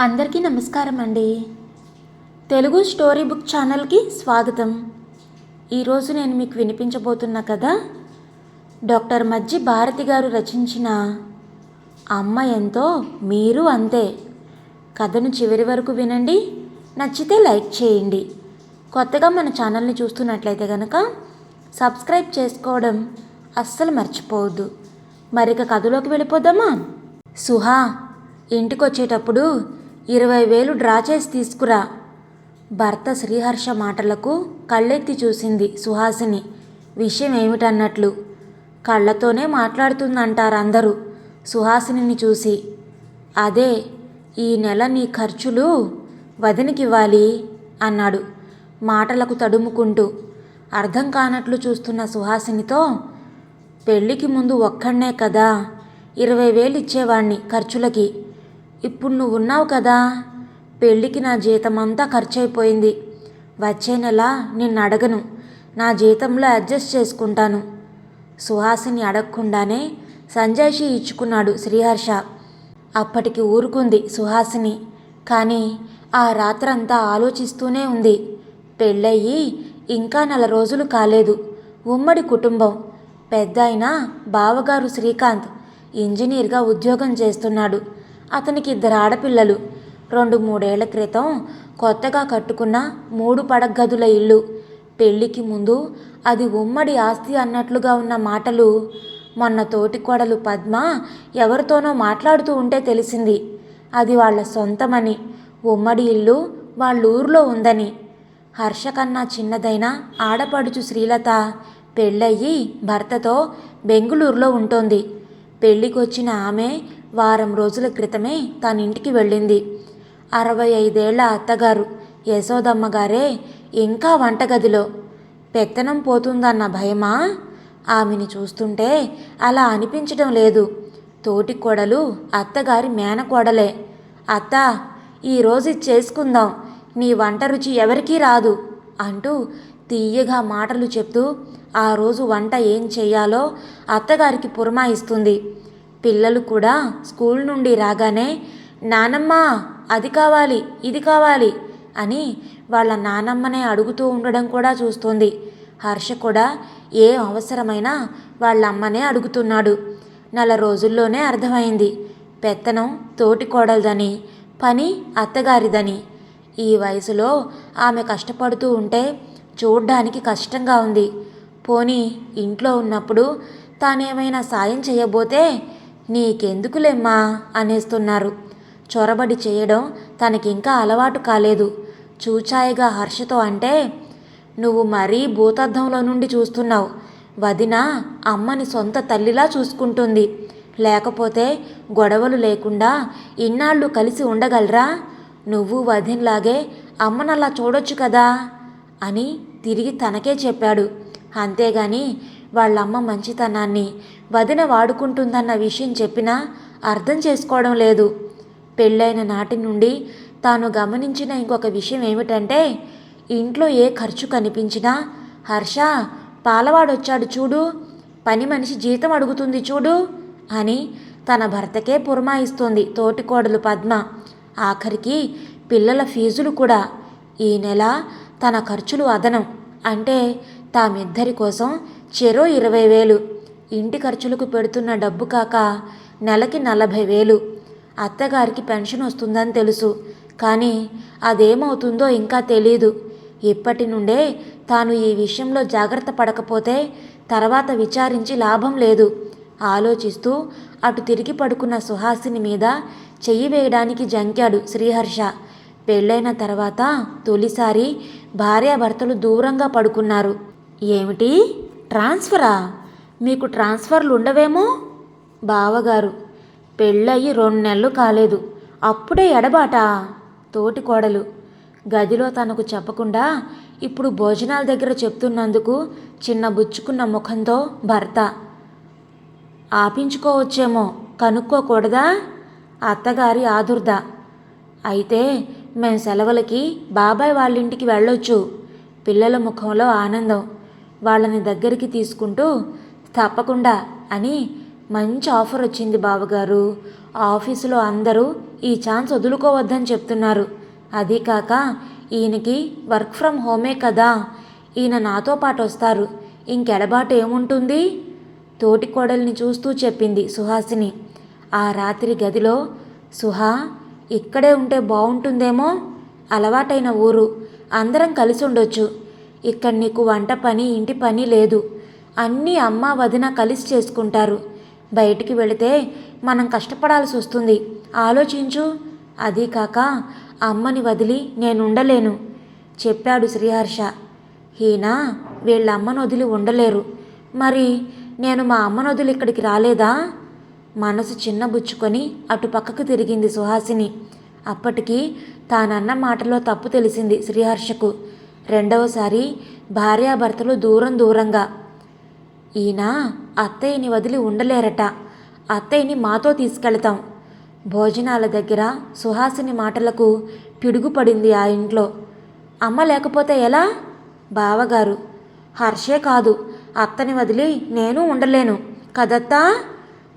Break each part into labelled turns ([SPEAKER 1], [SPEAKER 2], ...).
[SPEAKER 1] అందరికీ నమస్కారం అండి. తెలుగు స్టోరీ బుక్ ఛానల్కి స్వాగతం. ఈరోజు నేను మీకు వినిపించబోతున్న కథ డాక్టర్ మజ్జి భారతి గారు రచించిన అమ్మ ఎంతో మీరు అంతే. కథను చివరి వరకు వినండి నచ్చితే లైక్ చేయండి. కొత్తగా మన ఛానల్ని చూస్తున్నట్లయితే కనుక సబ్స్క్రైబ్ చేసుకోవడం అస్సలు మర్చిపోవద్దు. మరిక కథలోకి వెళ్ళిపోదామా? సుహా ఇంటికొచ్చేటప్పుడు ఇరవై వేలు డ్రా చేసి తీసుకురా. భర్త శ్రీహర్ష మాటలకు కళ్ళెత్తి చూసింది సుహాసిని. విషయం ఏమిటన్నట్లు? కళ్ళతోనే మాట్లాడుతుందంటారు అందరూ. సుహాసినిని చూసి అదే ఈ నెల నీ ఖర్చులు వదినకివ్వాలి అన్నాడు. మాటలకు తడుముకుంటూ అర్థం కానట్లు చూస్తున్న సుహాసినితో పెళ్ళికి ముందు ఒక్కడనే కదా ఇరవై వేలు ఇచ్చేవాణ్ణి ఖర్చులకి. ఇప్పుడు నువ్వు ఉన్నావు కదా. పెళ్ళికి నా జీతం అంతా ఖర్చు అయిపోయింది వచ్చే నెల నిన్ను అడగను. నా జీతంలో అడ్జస్ట్ చేసుకుంటాను. సుహాసిని అడగకుండానే సంజయ్షి ఇచ్చుకున్నాడు శ్రీహర్ష. అప్పటికి ఊరుకుంది సుహాసిని. కానీ ఆ రాత్రంతా ఆలోచిస్తూనే ఉంది. పెళ్ళయ్యి ఇంకా నెల రోజులు కాలేదు. ఉమ్మడి కుటుంబం. పెద్ద బావగారు శ్రీకాంత్. ఇంజనీర్గా ఉద్యోగం చేస్తున్నాడు. అతనికి ఇద్దరు ఆడపిల్లలు. రెండు మూడేళ్ళ క్రితం కొత్తగా కట్టుకున్న మూడు పడగదుల ఇల్లు. పెళ్ళికి ముందు అది ఉమ్మడి ఆస్తి అన్నట్లుగా ఉన్న మాటలు. మొన్న తోటి కొడలు పద్మ ఎవరితోనో మాట్లాడుతూ ఉంటే తెలిసింది. అది వాళ్ళ సొంతమని. ఉమ్మడి ఇల్లు వాళ్ళూర్లో ఉందని. హర్ష కన్నా చిన్నదైన ఆడపడుచు శ్రీలత పెళ్ళయ్యి భర్తతో బెంగుళూరులో ఉంటుంది. పెళ్ళికొచ్చిన ఆమె వారం రోజుల క్రితమే తన ఇంటికి వెళ్ళింది. అరవై ఐదేళ్ళ అత్తగారు యశోదమ్మ గారే ఇంకా వంటగదిలో. పెత్తనం పోతుందన్న భయమా? ఆమెని చూస్తుంటే అలా అనిపించడం లేదు. తోటి కోడలు అత్తగారి మేనకోడలే. అత్త ఈరోజు చేసుకుందాం. నీ వంట రుచి ఎవరికీ రాదు అంటూ తీయగా మాటలు చెప్తూ ఆ రోజు వంట ఏం చేయాలో అత్తగారికి పురమాయిస్తుంది. పిల్లలు కూడా స్కూల్ నుండి రాగానే నానమ్మ అది కావాలి ఇది కావాలి అని వాళ్ళ నానమ్మనే అడుగుతూ ఉండడం కూడా చూస్తుంది. హర్ష కూడా ఏ అవసరమైనా వాళ్ళ అమ్మనే అడుగుతున్నాడు. నెల రోజుల్లోనే అర్థమైంది. పెత్తనం తోటి కోడలదని పని అత్తగారిదని. ఈ వయసులో ఆమె కష్టపడుతూ ఉంటే చూడ్డానికి కష్టంగా ఉంది. పోనీ ఇంట్లో ఉన్నప్పుడు తానేమైనా సాయం చేయబోతే నీకెందుకులేమ్మా అనేస్తున్నారు. చొరబడి చేయడం తనకింకా అలవాటు కాలేదు. చూచాయిగా హర్షతో అంటే నువ్వు మరీ భూతద్దంలో నుండి చూస్తున్నావు. వదిన అమ్మని సొంత తల్లిలా చూసుకుంటుంది. లేకపోతే గొడవలు లేకుండా ఇన్నాళ్ళు కలిసి ఉండగలరా? నువ్వు వదినలాగే అమ్మనలా చూడొచ్చు కదా అని తిరిగి తనకే చెప్పాడు. అంతేగాని వాళ్ళమ్మ మంచితనాన్ని వదిన వాడుకుంటుందన్న విషయం చెప్పినా అర్థం చేసుకోవడం లేదు. పెళ్ళైన నాటి నుండి తాను గమనించిన ఇంకొక విషయం ఏమిటంటే ఇంట్లో ఏ ఖర్చు కనిపించినా హర్ష పాలవాడొచ్చాడు చూడు పని మనిషి జీతం అడుగుతుంది చూడు అని తన భర్తకే పురమాయిస్తోంది తోటికోడలు పద్మ. ఆఖరికి పిల్లల ఫీజులు కూడా. ఈ నెల తన ఖర్చులు అదనం. అంటే తామిద్దరి కోసం చెరో ఇరవై వేలు. ఇంటి ఖర్చులకు పెడుతున్న డబ్బు కాక నెలకి నలభై వేలు. అత్తగారికి పెన్షన్ వస్తుందని తెలుసు. కానీ అదేమవుతుందో ఇంకా తెలీదు. ఇప్పటి నుండే తాను ఈ విషయంలో జాగ్రత్త పడకపోతే తర్వాత విచారించి లాభం లేదు. ఆలోచిస్తూ అటు తిరిగి పడుకున్న సుహాసిని మీద చెయ్యి వేయడానికి జంకాడు శ్రీహర్ష. పెళ్ళైన తర్వాత తొలిసారి భార్యాభర్తలు దూరంగా పడుకున్నారు. ఏమిటి? ట్రాన్స్ఫరా? మీకు ట్రాన్స్ఫర్లు ఉండవేమో బావగారు పెళ్ళయి రెండు నెలలు కాలేదు. అప్పుడే ఎడబాట. తోటి కోడలు. గదిలో తనకు చెప్పకుండా ఇప్పుడు భోజనాల దగ్గర చెప్తున్నందుకు చిన్న బుచ్చుకున్న ముఖంతో భర్త. ఆపించుకోవచ్చేమో కనుక్కోకూడదా? అత్తగారి ఆదుర్ద. అయితే మేము సెలవులకి బాబాయ్ వాళ్ళ ఇంటికి వెళ్ళొచ్చు. పిల్లల ముఖంలో ఆనందం. వాళ్ళని దగ్గరికి తీసుకుంటూ తప్పకుండా అని మంచి ఆఫర్ వచ్చింది బావగారు. ఆఫీసులో అందరూ ఈ ఛాన్స్ వదులుకోవద్దని చెప్తున్నారు. అదీ కాక ఈయనకి వర్క్ ఫ్రమ్ హోమే కదా. ఈయన నాతో పాటు వస్తారు. ఇంకెడబాటు ఏముంటుంది? తోటి కోడల్ని చూస్తూ చెప్పింది సుహాసిని. ఆ రాత్రి గదిలో సుహా ఇక్కడే ఉంటే బాగుంటుందేమో అలవాటైన ఊరు. అందరం కలిసి ఉండొచ్చు. ఇక్కడ నీకు వంట పని ఇంటి పని లేదు. అన్నీ అమ్మ వదిన కలిసి చేసుకుంటారు. బయటికి వెళితే మనం కష్టపడాల్సి వస్తుంది. ఆలోచించు. అదీ కాక అమ్మని వదిలి నేను ఉండలేను. చెప్పాడు శ్రీహర్ష. ఈయన వీళ్ళ అమ్మను వదిలి ఉండలేరు. మరి నేను మా అమ్మను వదిలి ఇక్కడికి రాలేదా? మనసు చిన్నబుచ్చుకొని అటు పక్కకు తిరిగింది సుహాసిని. అప్పటికి తానన్న మాటలో తప్పు తెలిసింది శ్రీహర్షకు. రెండవసారి భార్యాభర్తలు దూరం దూరంగా. ఈయన అత్తయ్యని వదిలి ఉండలేరట. అత్తయ్యని మాతో తీసుకెళ్తాం. భోజనాల దగ్గర సుహాసిని మాటలకు పిడుగుపడింది ఆ ఇంట్లో. అమ్మ లేకపోతే ఎలా? బావగారు హర్షే కాదు. అత్తని వదిలి నేను ఉండలేను. కదత్తా?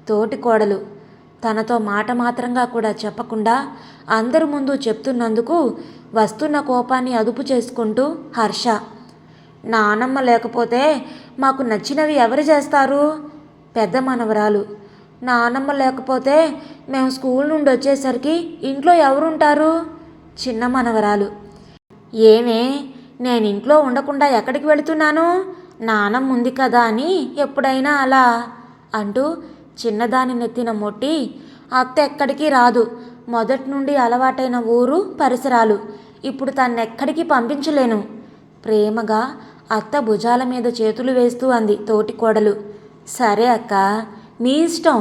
[SPEAKER 1] తోటి కోడలు. తనతో మాట మాత్రంగా కూడా చెప్పకుండా అందరి ముందు చెప్తున్నందుకు వస్తున్న కోపాన్ని అదుపు చేసుకుంటూ హర్ష నానమ్మ లేకపోతే మాకు నచ్చినవి ఎవరు చేస్తారు? పెద్ద మనవరాలు నానమ్మ లేకపోతే మేము స్కూల్ నుండి వచ్చేసరికి ఇంట్లో ఎవరుంటారు? చిన్న మనవరాలు ఏమే నేను ఇంట్లో ఉండకుండా ఎక్కడికి వెళుతున్నాను? నానమ్మ ఉంది కదా అని ఎప్పుడైనా అలా? అంటూ చిన్నదాని నెత్తిన మొట్టి అత్త ఎక్కడికి రాదు మొదటి నుండి అలవాటైన ఊరు పరిసరాలు. ఇప్పుడు తన్నెక్కడికి పంపించలేను. ప్రేమగా అత్త భుజాల మీద చేతులు వేస్తూ అంది తోటి కోడలు. సరే అక్క మీ ఇష్టం.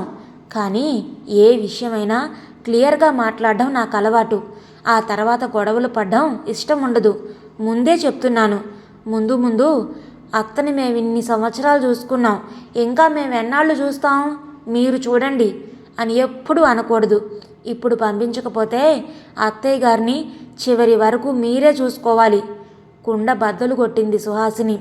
[SPEAKER 1] కానీ ఏ విషయమైనా క్లియర్గా మాట్లాడడం నాకు అలవాటు. ఆ తర్వాత గొడవలు పడ్డం ఇష్టం ఉండదు ముందే చెప్తున్నాను. ముందు ముందు అత్తని మేము ఇన్ని సంవత్సరాలు చూసుకున్నాం. ఇంకా మేము ఎన్నాళ్ళు చూస్తాం? మీరు చూడండి అని ఎప్పుడూ అనకూడదు. ఇప్పుడు పంపించకపోతే అత్తయ్య గారిని చివరి వరకు మీరే చూసుకోవాలి. కుండ బద్దలు కొట్టింది సుహాసిని.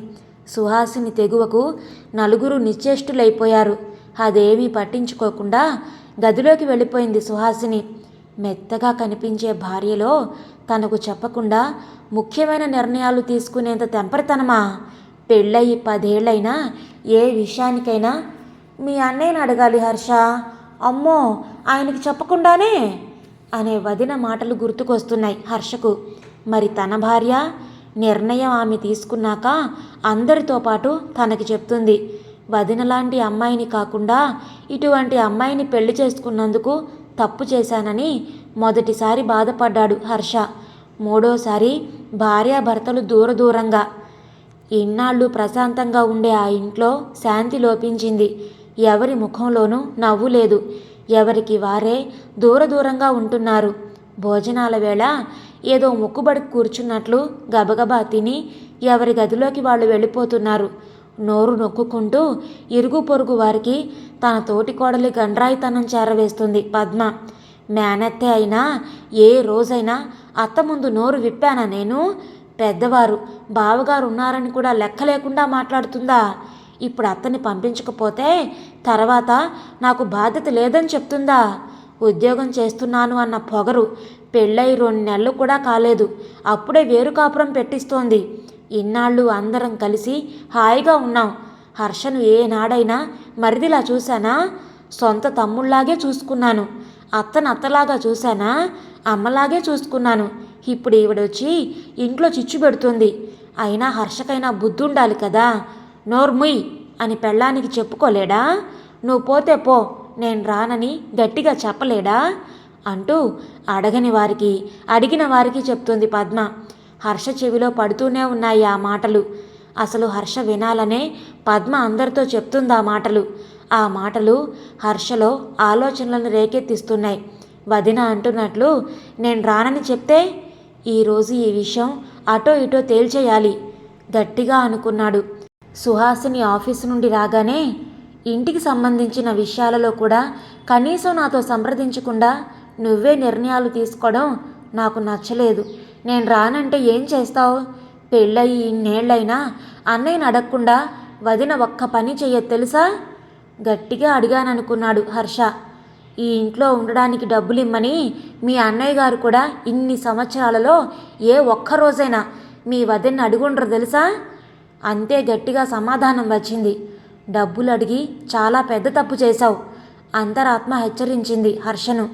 [SPEAKER 1] సుహాసిని తెగువకు నలుగురు నిశ్చేష్టులైపోయారు. అదేమీ పట్టించుకోకుండా గదిలోకి వెళ్ళిపోయింది సుహాసిని. మెత్తగా కనిపించే భార్యలో తనకు చెప్పకుండా ముఖ్యమైన నిర్ణయాలు తీసుకునేంత తెంపరితనమా? పెళ్ళయి పదేళ్ళైనా ఏ విషయానికైనా మీ అన్నయ్యని అడగాలి హర్ష. అమ్మో ఆయనకి చెప్పకుండానే? అనే వదిన మాటలు గుర్తుకొస్తున్నాయి హర్షకు. మరి తన భార్య? నిర్ణయం ఆమె తీసుకున్నాక అందరితో పాటు తనకి చెప్తుంది. వదిన లాంటి అమ్మాయిని కాకుండా ఇటువంటి అమ్మాయిని పెళ్ళి చేసుకున్నందుకు తప్పు చేశానని మొదటిసారి బాధపడ్డాడు హర్ష. మూడోసారి భార్యాభర్తలు దూర దూరంగా. ఇన్నాళ్ళు ప్రశాంతంగా ఉండే ఆ ఇంట్లో శాంతి లోపించింది. ఎవరి ముఖంలోనూ నవ్వు లేదు. ఎవరికి వారే దూర దూరంగా ఉంటున్నారు. భోజనాల వేళ ఏదో మొక్కుబడి కూర్చున్నట్లు గబగబా తిని ఎవరి గదిలోకి వాళ్ళు వెళ్ళిపోతున్నారు. నోరు నొక్కుకుంటూ ఇరుగు పొరుగు వారికి తన తోటి కోడలి గండ్రాయితనం చేరవేస్తుంది పద్మ. మేనత్తే అయినా ఏ రోజైనా అత్త ముందు నోరు విప్పానా నేను? పెద్దవారు బావగారు ఉన్నారని కూడా లెక్క లేకుండా మాట్లాడుతుందా? ఇప్పుడు అత్తని పంపించకపోతే తర్వాత నాకు బాధ్యత లేదని చెప్తుందా? ఉద్యోగం చేస్తున్నాను అన్న పొగరు పెళ్ళై రెండు నెలలు కూడా కాలేదు. అప్పుడే వేరు కాపురం పెట్టిస్తోంది. ఇన్నాళ్ళు అందరం కలిసి హాయిగా ఉన్నాం. హర్షను ఏనాడైనా మరిదిలా చూశానా? సొంత తమ్ముళ్ళాగే చూసుకున్నాను. అత్తను అత్తలాగా చూశానా? అమ్మలాగే చూసుకున్నాను. ఇప్పుడు ఈవిడొచ్చి ఇంట్లో చిచ్చు పెడుతుంది. అయినా హర్షకైనా బుద్ధి ఉండాలి కదా. నోర్ముయ్ అని పెళ్ళానికి చెప్పుకోలేడా? నువ్వు పోతే పో నేను రానని గట్టిగా చెప్పలేడా? అంటూ అడగని వారికి అడిగిన వారికి చెప్తుంది పద్మ. హర్ష చెవిలో పడుతూనే ఉన్నాయి ఆ మాటలు. అసలు హర్ష వినాలనే పద్మ అందరితో చెప్తుంది ఆ మాటలు. ఆ మాటలు హర్షలో ఆలోచనలను రేకెత్తిస్తున్నాయి. వదిన అంటున్నట్లు నేను రానని చెప్తే ఈరోజు ఈ విషయం అటో ఇటో తేల్చేయాలి గట్టిగా అనుకున్నాడు. సుహాసిని ఆఫీసు నుండి రాగానే ఇంటికి సంబంధించిన విషయాలలో కూడా కనీసం నాతో సంప్రదించకుండా నువ్వే నిర్ణయాలు తీసుకోవడం నాకు నచ్చలేదు. నేను రానంటే ఏం చేస్తావు? పెళ్ళయి ఇన్నేళ్ళైనా అన్నయ్యని అడగకుండా వదిన ఒక్క పని చెయ్య తెలుసా? గట్టిగా అడిగాననుకున్నాడు హర్ష. ఈ ఇంట్లో ఉండడానికి డబ్బులు ఇమ్మని మీ అన్నయ్య గారు కూడా ఇన్ని సంవత్సరాలలో ఏ ఒక్క రోజైనా మీ వదిన అడుగుండ్రు తెలుసా? అంతే గట్టిగా సమాధానం వచ్చింది. డబ్బులు అడిగి చాలా పెద్ద తప్పు చేశావు అంతరాత్మ హెచ్చరించింది హర్షను.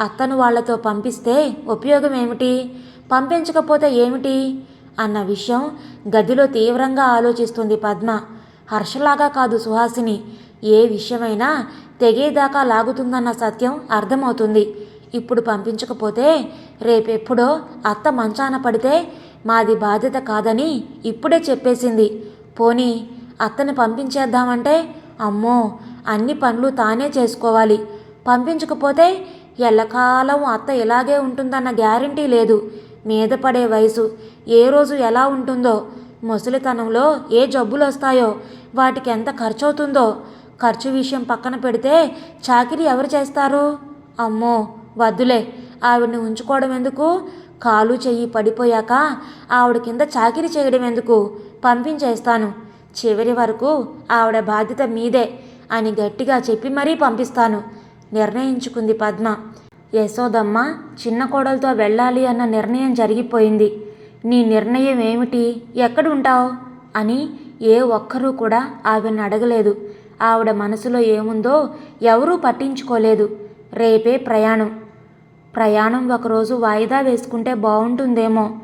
[SPEAKER 1] అత్తను వాళ్ళతో పంపిస్తే ఉపయోగం ఏమిటి పంపించకపోతే ఏమిటి? అన్న విషయం గదిలో తీవ్రంగా ఆలోచిస్తుంది పద్మ. హర్షలాగా కాదు సుహాసిని. ఏ విషయమైనా తెగేదాకా లాగుతుందన్న సత్యం అర్థమవుతుంది. ఇప్పుడు పంపించకపోతే రేపెప్పుడో అత్త మంచాన పడితే మాది బాధ్యత కాదని ఇప్పుడే చెప్పేసింది. పోనీ అత్తని పంపించేద్దామంటే అమ్మో అన్ని పనులు తానే చేసుకోవాలి. పంపించకపోతే ఎల్లకాలం అత్త ఇలాగే ఉంటుందన్న గ్యారంటీ లేదు. మీద పడే వయసు ఏ రోజు ఎలా ఉంటుందో ముసలితనంలో ఏ జబ్బులు వస్తాయో వాటికి ఎంత ఖర్చు అవుతుందో ఖర్చు విషయం పక్కన పెడితే చాకిరీ ఎవరు చేస్తారు? అమ్మో వద్దులే ఆవిడని ఉంచుకోవడం ఎందుకు? కాలు చెయ్యి పడిపోయాక ఆవిడ కింద చాకిరీ చేయడం ఎందుకు? పంపించేస్తాను. చివరి వరకు ఆవిడ బాధ్యత మీదే అని గట్టిగా చెప్పి మరీ పంపిస్తాను. నిర్ణయించుకుంది పద్మ. యశోదమ్మ చిన్న కోడలతో వెళ్ళాలి అన్న నిర్ణయం జరిగిపోయింది. నీ నిర్ణయం ఏమిటి? ఎక్కడ ఉంటావు అని ఏ ఒక్కరూ కూడా ఆవిడని అడగలేదు. ఆవిడ మనసులో ఏముందో ఎవరూ పట్టించుకోలేదు. రేపే ప్రయాణం. ప్రయాణం ఒకరోజు వాయిదా వేసుకుంటే బాగుంటుందేమో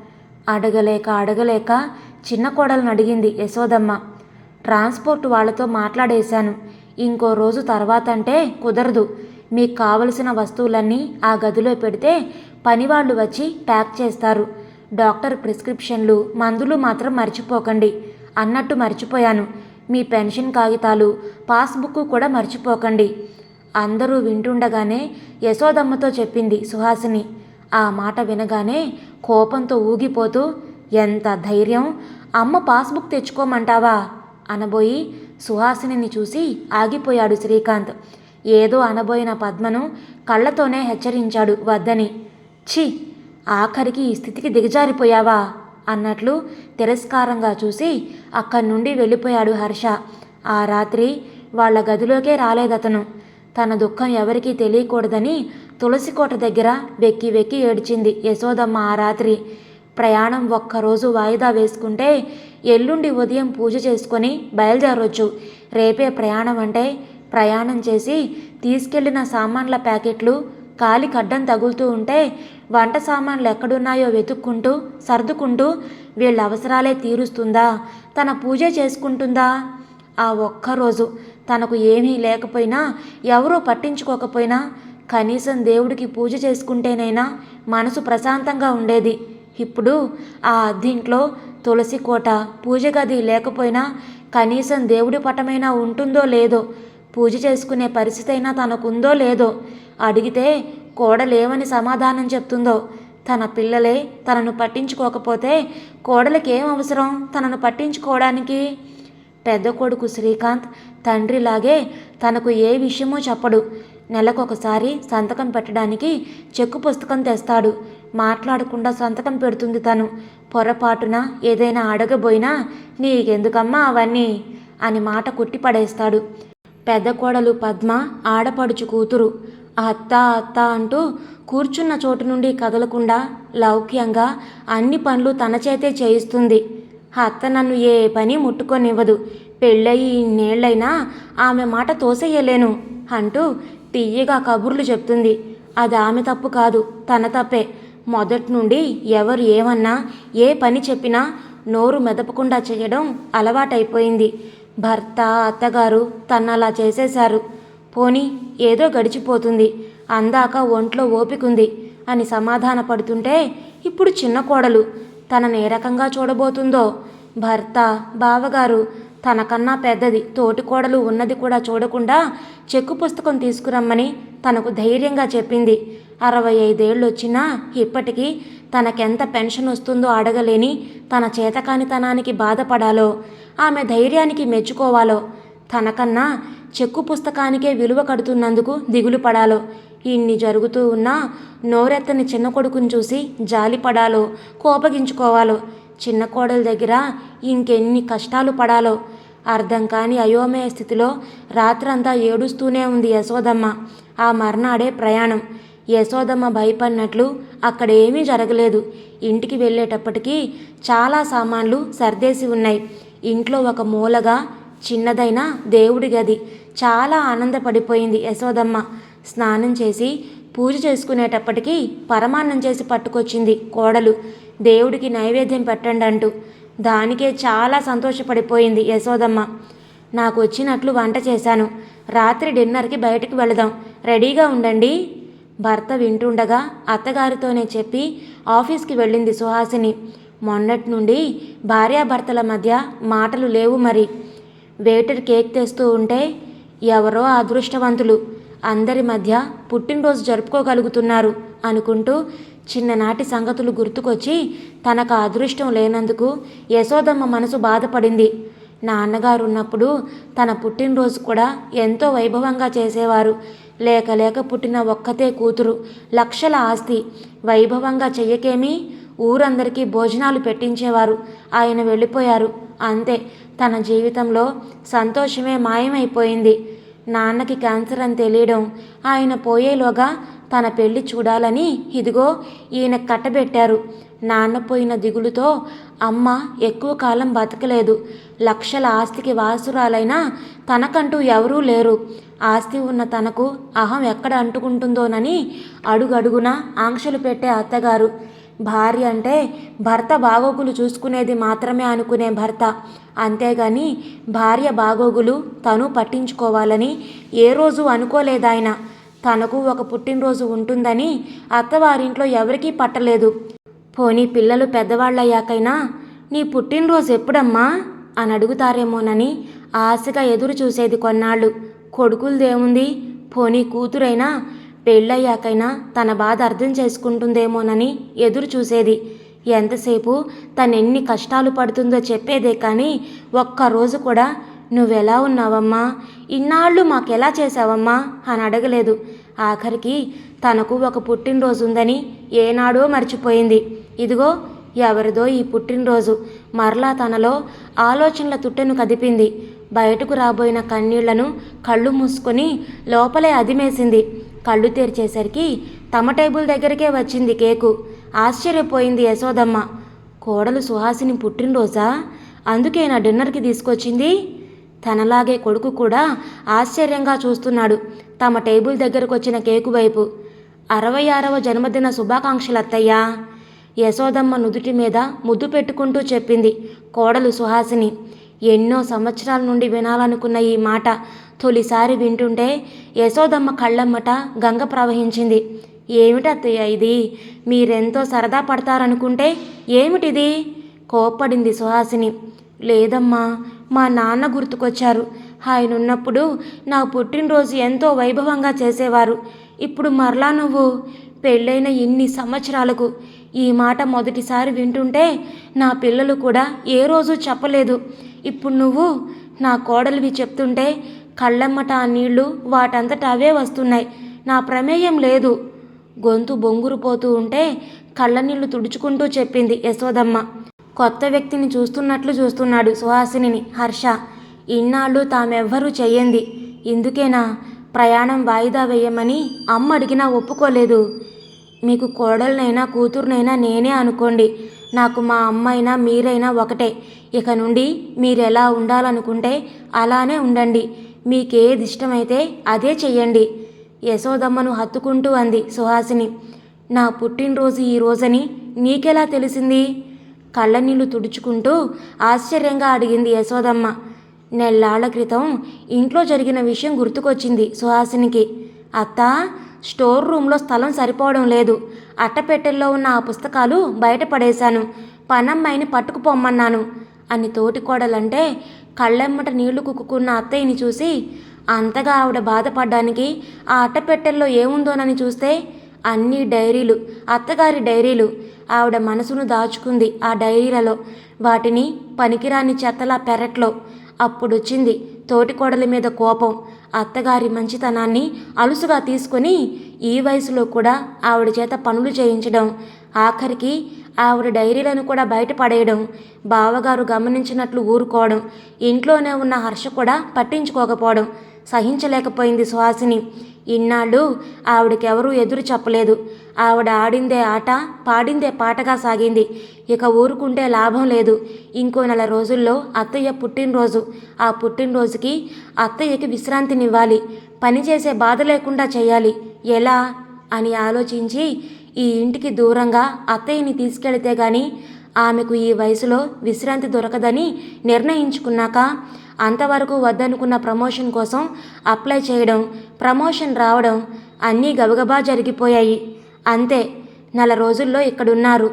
[SPEAKER 1] అడగలేక అడగలేక చిన్న కోడలను అడిగింది యశోదమ్మ. ట్రాన్స్పోర్ట్ వాళ్ళతో మాట్లాడేశాను. ఇంకో రోజు తర్వాత అంటే కుదరదు. మీకు కావలసిన వస్తువులన్నీ ఆ గదిలో పెడితే పనివాళ్ళు వచ్చి ప్యాక్ చేస్తారు. డాక్టర్ ప్రిస్క్రిప్షన్లు మందులు మాత్రం మర్చిపోకండి. అన్నట్టు మర్చిపోయాను. మీ పెన్షన్ కాగితాలు పాస్బుక్ కూడా మర్చిపోకండి. అందరూ వింటుండగానే యశోదమ్మతో చెప్పింది సుహాసిని. ఆ మాట వినగానే కోపంతో ఊగిపోతూ ఎంత ధైర్యం! అమ్మ పాస్బుక్ తెచ్చుకోమంటావా? అనబోయి సుహాసినిని చూసి ఆగిపోయాడు శ్రీకాంత్. ఏదో అనబోయిన పద్మను కళ్ళతోనే హెచ్చరించాడు వద్దని. ఛీ! ఆఖరికి ఈ స్థితికి దిగజారిపోయావా? అన్నట్లు తిరస్కారంగా చూసి అక్కడి నుండి వెళ్ళిపోయాడు హర్ష. ఆ రాత్రి వాళ్ళ గదిలోకే రాలేదతను. తన దుఃఖం ఎవరికీ తెలియకూడదని తులసికోట దగ్గర వెక్కి వెక్కి ఏడ్చింది యశోదమ్మ ఆ రాత్రి. ప్రయాణం ఒక్కరోజు వాయిదా వేసుకుంటే ఎల్లుండి ఉదయం పూజ చేసుకొని బయలుదేరొచ్చు. రేపే ప్రయాణం అంటే ప్రయాణం చేసి తీసుకెళ్ళిన సామాన్ల ప్యాకెట్లు కాలి కడ్డం తగులుతూ ఉంటే వంట సామాన్లు ఎక్కడున్నాయో వెతుక్కుంటూ సర్దుకుంటూ వీళ్ళ అవసరాలే తీరుస్తుందా? తన పూజ చేసుకుంటుందా? ఆ ఒక్కరోజు తనకు ఏమీ లేకపోయినా ఎవరూ పట్టించుకోకపోయినా కనీసం దేవుడికి పూజ చేసుకుంటేనైనా మనసు ప్రశాంతంగా ఉండేది. ఇప్పుడు ఆ అద్దింట్లో తులసి కోట పూజ గది లేకపోయినా కనీసం దేవుడి పటమైనా ఉంటుందో లేదో పూజ చేసుకునే పరిస్థితి అయినా తనకుందో లేదో అడిగితే కోడలేమని సమాధానం చెప్తుందో తన పిల్లలే తనను పట్టించుకోకపోతే కోడలకి ఏం అవసరం తనను పట్టించుకోవడానికి? పెద్ద కొడుకు శ్రీకాంత్ తండ్రిలాగే తనకు ఏ విషయమో చెప్పడు. నెలకొకసారి సంతకం పెట్టడానికి చెక్కు పుస్తకం తెస్తాడు. మాట్లాడకుండా సంతకం పెడుతుంది తను. పొరపాటున ఏదైనా అడగబోయినా నీకెందుకమ్మా అవన్నీ అని మాట కుట్టిపడేస్తాడు. పెద్ద కోడలు పద్మ ఆడపడుచు కూతురు. అత్త అత్త అంటూ కూర్చున్న చోటు నుండి కదలకుండా లౌక్యంగా అన్ని పనులు తన చేతే చేయిస్తుంది. అత్త నన్ను ఏ పని ముట్టుకొనివ్వదు. పెళ్ళయి ఇన్నేళ్ళైనా ఆమె మాట తోసేయలేను అంటూ తీయగా కబుర్లు చెప్తుంది. అది ఆమె తప్పు కాదు తన తప్పే. మొదటి నుండి ఎవరు ఏమన్నా ఏ పని చెప్పినా నోరు మెదపకుండా చేయడం అలవాటైపోయింది. భర్త అత్తగారు తన్నలా చేసేశారు. పోని ఏదో గడిచిపోతుంది. అందాక ఒంట్లో ఓపికుంది అని సమాధాన పడుతుంటే ఇప్పుడు చిన్న కోడలు. తనను ఏ రకంగా చూడబోతుందో. భర్త బావగారు తనకన్నా పెద్దది తోటి కోడలు ఉన్నది కూడా చూడకుండా చెక్కు పుస్తకం తీసుకురమ్మని తనకు ధైర్యంగా చెప్పింది. అరవై ఐదేళ్ళు వచ్చినా ఇప్పటికీ తనకెంత పెన్షన్ వస్తుందో అడగలేని తన చేతకానితనానికి బాధపడాలో ఆమె ధైర్యానికి మెచ్చుకోవాలో తనకన్నా చెక్కు పుస్తకానికే విలువ కడుతున్నందుకు దిగులు పడాలో. ఇన్ని జరుగుతూ ఉన్నా నోరెత్తని చిన్న కొడుకుని చూసి జాలిపడాలో కోపగించుకోవాలో. చిన్న కోడల దగ్గర ఇంకెన్ని కష్టాలు పడాలో. అర్థం కాని అయోమయ స్థితిలో రాత్రంతా ఏడుస్తూనే ఉంది యశోదమ్మ. ఆ మర్నాడే ప్రయాణం. యశోదమ్మ భయపడినట్లు అక్కడేమీ జరగలేదు. ఇంటికి వెళ్ళేటప్పటికీ చాలా సామాన్లు సర్దేసి ఉన్నాయి. ఇంట్లో ఒక మూలగా చిన్నదైన దేవుడి గది. చాలా ఆనందపడిపోయింది యశోదమ్మ. స్నానం చేసి పూజ చేసుకునేటప్పటికీ పరమాన్నం చేసి పట్టుకొచ్చింది కోడలు. దేవుడికి నైవేద్యం పెట్టండి అంటూ దానికే చాలా సంతోషపడిపోయింది యశోదమ్మ. నాకు వచ్చినట్లు వంట చేశాను. రాత్రి డిన్నర్కి బయటకు వెళదాం. రెడీగా ఉండండి. భర్త వింటుండగా అత్తగారితోనే చెప్పి ఆఫీస్కి వెళ్ళింది సుహాసిని. మొన్నటి నుండి భార్యాభర్తల మధ్య మాటలు లేవు మరి. వెయిటర్ కేక్ తెస్తూ ఉంటే ఎవరో అదృష్టవంతులు. అందరి మధ్య పుట్టినరోజు జరుపుకోగలుగుతున్నారు అనుకుంటూ చిన్ననాటి సంగతులు గుర్తుకొచ్చి తనకు అదృష్టం లేనందుకు యశోదమ్మ మనసు బాధపడింది. నాన్నగారు ఉన్నప్పుడు తన పుట్టినరోజు కూడా ఎంతో వైభవంగా చేసేవారు. లేక లేక పుట్టిన ఒక్కతే కూతురు లక్షల ఆస్తి. వైభవంగా చెయ్యకేమీ? ఊరందరికీ భోజనాలు పెట్టించేవారు. ఆయన వెళ్ళిపోయారు. అంతే. తన జీవితంలో సంతోషమే మాయమైపోయింది. నాన్నకి క్యాన్సర్ అని తెలియడం ఆయన పోయేలోగా తన పెళ్ళి చూడాలని ఇదిగో ఈయన కట్టబెట్టారు. నాన్న పోయిన దిగులుతో అమ్మ ఎక్కువ కాలం బతకలేదు. లక్షల ఆస్తికి వాసురాలైనా తనకంటూ ఎవరూ లేరు. ఆస్తి ఉన్న తనకు అహం ఎక్కడ అంటుకుంటుందోనని అడుగడుగున ఆంక్షలు పెట్టే అత్తగారు. భార్య అంటే భర్త బాగోగులు చూసుకునేది మాత్రమే అనుకునే భర్త. అంతేగాని భార్య బాగోగులు తను పట్టించుకోవాలని ఏ రోజు అనుకోలేదాయన. తనకు ఒక పుట్టినరోజు ఉంటుందని అత్తవారింట్లో ఎవరికీ పట్టలేదు. పోనీ పిల్లలు పెద్దవాళ్ళయ్యాకైనా నీ పుట్టినరోజు ఎప్పుడమ్మా? అని అడుగుతారేమోనని ఆశగా ఎదురు చూసేది కొన్నాళ్ళు. కొడుకులదేముంది? పోనీ కూతురైనా పెళ్ళయ్యాకైనా తన బాధ అర్థం చేసుకుంటుందేమోనని ఎదురు చూసేది. ఎంతసేపు తనెన్ని కష్టాలు పడుతుందో చెప్పేదే కానీ ఒక్కరోజు కూడా నువ్వెలా ఉన్నావమ్మా? ఇన్నాళ్ళు మాకెలా చేసావమ్మా అని అడగలేదు. ఆఖరికి తనకు ఒక పుట్టినరోజు ఉందని ఏనాడో మర్చిపోయింది. ఇదిగో ఎవరిదో ఈ పుట్టినరోజు. మరలా తనలో ఆలోచనల తుట్టెను కదిపింది. బయటకు రాబోయిన కన్నీళ్ళను కళ్ళు మూసుకొని లోపలే అదిమేసింది. కళ్ళు తెరిచేసరికి తమ టేబుల్ దగ్గరికే వచ్చింది కేకు. ఆశ్చర్యపోయింది యశోదమ్మ. కోడలు సుహాసిని పుట్టినరోజా? అందుకే నా డిన్నర్కి తీసుకొచ్చింది? తనలాగే కొడుకు కూడా ఆశ్చర్యంగా చూస్తున్నాడు తమ టేబుల్ దగ్గరకు వచ్చిన కేకు వైపు. అరవై ఆరవ జన్మదిన శుభాకాంక్షలు అత్తయ్యా యశోదమ్మ నుదుటి మీద ముద్దు పెట్టుకుంటూ చెప్పింది కోడలు సుహాసిని. ఎన్నో సంవత్సరాల నుండి వినాలనుకున్న ఈ మాట తొలిసారి వింటుంటే యశోదమ్మ కళ్ళమ్మట గంగ ప్రవహించింది. ఏమిటత్తయ్య ఇది? మీరెంతో సరదా పడతారనుకుంటే ఏమిటిది? కోప్పడింది సుహాసిని. లేదమ్మా మా నాన్న గుర్తుకొచ్చారు. ఆయన ఉన్నప్పుడు నా పుట్టినరోజు ఎంతో వైభవంగా చేసేవారు. ఇప్పుడు మరలా నువ్వు పెళ్ళైన ఇన్ని సంవత్సరాలకు ఈ మాట మొదటిసారి వింటుంటే నా పిల్లలు కూడా ఏ రోజు చెప్పలేదు. ఇప్పుడు నువ్వు నా కోడలివి చెప్తుంటే కళ్ళమ్మట ఆ నీళ్ళు వాటంతట అవే వస్తున్నాయి. నా ప్రమేయం లేదు. గొంతు బొంగురుపోతూ ఉంటే కళ్ళనీళ్ళు తుడుచుకుంటూ చెప్పింది యశోదమ్మ. కొత్త వ్యక్తిని చూస్తున్నట్లు చూస్తున్నాడు సుహాసినిని హర్ష. ఇన్నాళ్ళు తామెవ్వరూ చెయ్యంది. ఇందుకేనా? ప్రయాణం వాయిదా వేయమని అమ్మ అడిగినా ఒప్పుకోలేదు. మీకు కోడలనైనా కూతురునైనా నేనే అనుకోండి. నాకు మా అమ్మైనా మీరైనా ఒకటే. ఇక నుండి మీరు ఎలా ఉండాలనుకుంటే అలానే ఉండండి. మీకేది ఇష్టమైతే అదే చెయ్యండి. యశోదమ్మను హత్తుకుంటూ అంది సుహాసిని. నా పుట్టినరోజు ఈ రోజని నీకెలా తెలిసింది? కళ్ళనీళ్ళు తుడుచుకుంటూ ఆశ్చర్యంగా అడిగింది యశోదమ్మ. నెల్లాళ్ళ క్రితం ఇంట్లో జరిగిన విషయం గుర్తుకొచ్చింది సుహాసినికి. అత్త స్టోర్ రూమ్లో స్థలం సరిపోవడం లేదు. అట్టపెట్టెల్లో ఉన్న ఆ పుస్తకాలు బయట పడేశాను. పనమ్మాయిని పట్టుకుపోమ్మన్నాను. అని తోటి కోడలంటే కళ్ళెమ్మట నీళ్ళు కుక్కుకున్న అత్తయ్యని చూసి అంతగా ఆవిడ బాధపడ్డానికి ఆ అట్టపెట్టెల్లో ఏముందోనని చూస్తే అన్ని డైరీలు అత్తగారి డైరీలు. ఆవిడ మనసును దాచుకుంది ఆ డైరీలలో. వాటిని పనికిరాని చెత్తలా పెరట్లో. అప్పుడొచ్చింది తోటికోడల మీద కోపం. అత్తగారి మంచితనాన్ని అలుసుగా తీసుకొని ఈ వయసులో కూడా ఆవిడ చేత పనులు చేయించడం. ఆఖరికి ఆవిడ డైరీలను కూడా బయట పడేయడం బావగారు గమనించినట్లు ఊరుకోవడం ఇంట్లోనే ఉన్న హర్ష కూడా పట్టించుకోకపోవడం సహించలేకపోయింది సుహాసిని. ఇన్నాళ్ళు ఆవిడకెవరూ ఎదురు చెప్పలేదు. ఆవిడ ఆడిందే ఆట పాడిందే పాటగా సాగింది. ఇక ఊరుకుంటే లాభం లేదు. ఇంకో నెల రోజుల్లో అత్తయ్య పుట్టినరోజు. ఆ పుట్టినరోజుకి అత్తయ్యకి విశ్రాంతినివ్వాలి. పని చేసే బాధ లేకుండా చేయాలి. ఎలా? అని ఆలోచించి ఈ ఇంటికి దూరంగా అత్తయ్యని తీసుకెళితే గాని ఆమెకు ఈ వయసులో విశ్రాంతి దొరకదని నిర్ణయించుకున్నాక అంతవరకు వద్దనుకున్న ప్రమోషన్ కోసం అప్లై చేయడం ప్రమోషన్ రావడం అన్నీ గబగబా జరిగిపోయాయి. అంతే నెల రోజుల్లో ఇక్కడున్నారు.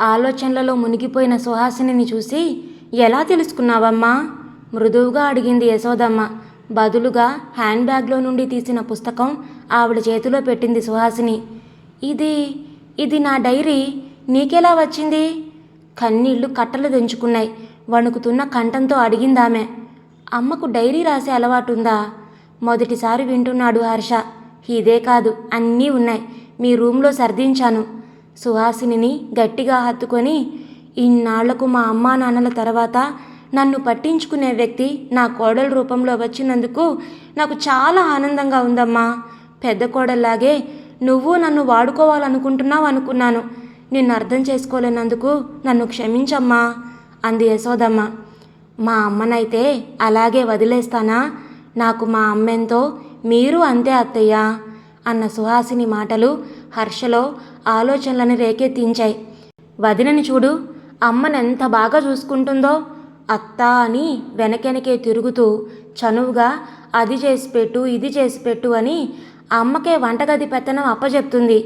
[SPEAKER 1] ఆలోచనలలో మునిగిపోయిన సుహాసినిని చూసి ఎలా తెలుసుకున్నావమ్మా? మృదువుగా అడిగింది యశోదమ్మ. బదులుగా హ్యాండ్ బ్యాగ్లో నుండి తీసిన పుస్తకం ఆవిడ చేతిలో పెట్టింది సుహాసిని. ఇది ఇది నా డైరీ నీకెలా వచ్చింది? కన్నీళ్ళు కట్టలు తెంచుకున్నాయి. వణుకుతున్న కంఠంతో అడిగిందామె. అమ్మకు డైరీ రాసే అలవాటుందా? మొదటిసారి వింటున్నాడు హర్ష. ఇదే కాదు అన్నీ ఉన్నాయి. మీ రూమ్లో సర్దించాను. సుహాసినిని గట్టిగా హత్తుకొని ఇన్నాళ్ళకు మా అమ్మా నాన్నల తర్వాత నన్ను పట్టించుకునే వ్యక్తి నా కోడల రూపంలో వచ్చినందుకు నాకు చాలా ఆనందంగా ఉందమ్మా. పెద్ద కోడల్లాగే నువ్వు నన్ను వాడుకోవాలనుకుంటున్నావు అనుకున్నాను. నిన్ను అర్థం చేసుకోలేనందుకు నన్ను క్షమించమ్మా అంది యశోదమ్మ. మా అమ్మనైతే అలాగే వదిలేస్తానా? నాకు మా అమ్మెంతో మీరు అంతే అత్తయ్య అన్న సుహాసిని మాటలు హర్షలో ఆలోచనలను రేకెత్తించాయి. వదినని చూడు అమ్మనెంత బాగా చూసుకుంటుందో అత్త అని వెనకెనకే తిరుగుతూ చనువుగా అది చేసి పెట్టు ఇది చేసి పెట్టు అని అమ్మకే వంటగది పెత్తనం అప్పచెప్తుంది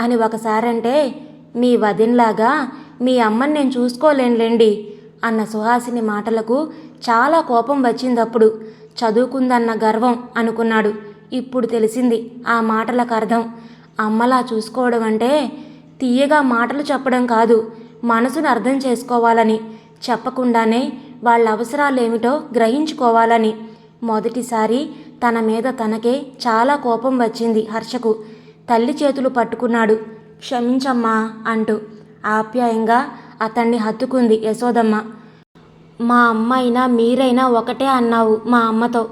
[SPEAKER 1] అని ఒకసారంటే మీ వదినలాగా మీ అమ్మని నేను చూసుకోలేనులేండి అన్న సుహాసిని మాటలకు చాలా కోపం వచ్చిందప్పుడు. చదువుకుందన్న గర్వం అనుకున్నాడు. ఇప్పుడు తెలిసింది ఆ మాటలకు అర్థం. అమ్మలా చూసుకోవడం అంటే తీయగా మాటలు చెప్పడం కాదు మనసును అర్థం చేసుకోవాలని. చెప్పకుండానే వాళ్ళ అవసరాలేమిటో గ్రహించుకోవాలని. మొదటిసారి తన మీద తనకే చాలా కోపం వచ్చింది హర్షకు. తల్లి చేతులు పట్టుకున్నాడు. క్షమించమ్మా అంటూ ఆప్యాయంగా అతన్ని హత్తుకుంది యశోదమ్మ. మా అమ్మ అయినా మీరైనా ఒకటే అన్నావు మా అమ్మతో.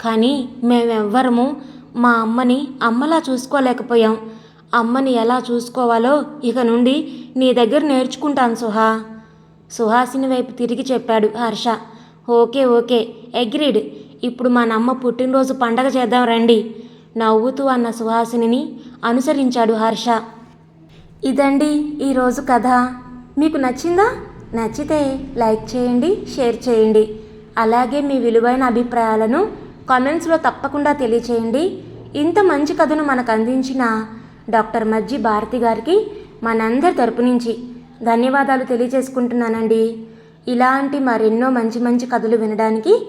[SPEAKER 1] కానీ మేమెవ్వరము మా అమ్మని అమ్మలా చూసుకోలేకపోయాం. అమ్మని ఎలా చూసుకోవాలో ఇక నుండి నీ దగ్గర నేర్చుకుంటాను సుహా. సుహాసిని వైపు తిరిగి చెప్పాడు హర్ష. Okay okay agreed. ఇప్పుడు మా నమ్మ పుట్టినరోజు పండగ చేద్దాం రండి నవ్వుతూ అన్న సుహాసినిని అనుసరించాడు హర్ష. ఇదండి ఈరోజు కథ. మీకు నచ్చిందా? నచ్చితే లైక్ చేయండి షేర్ చేయండి. అలాగే మీ విలువైన అభిప్రాయాలను కామెంట్స్లో తప్పకుండా తెలియచేయండి. ఇంత మంచి కథను మనకు అందించిన డాక్టర్ మజ్జి భారతి గారికి మనందరి తరపు నుంచి ధన్యవాదాలు తెలియజేసుకుంటున్నానండి. ఇలాంటి మరెన్నో మంచి మంచి కథలు వినడానికి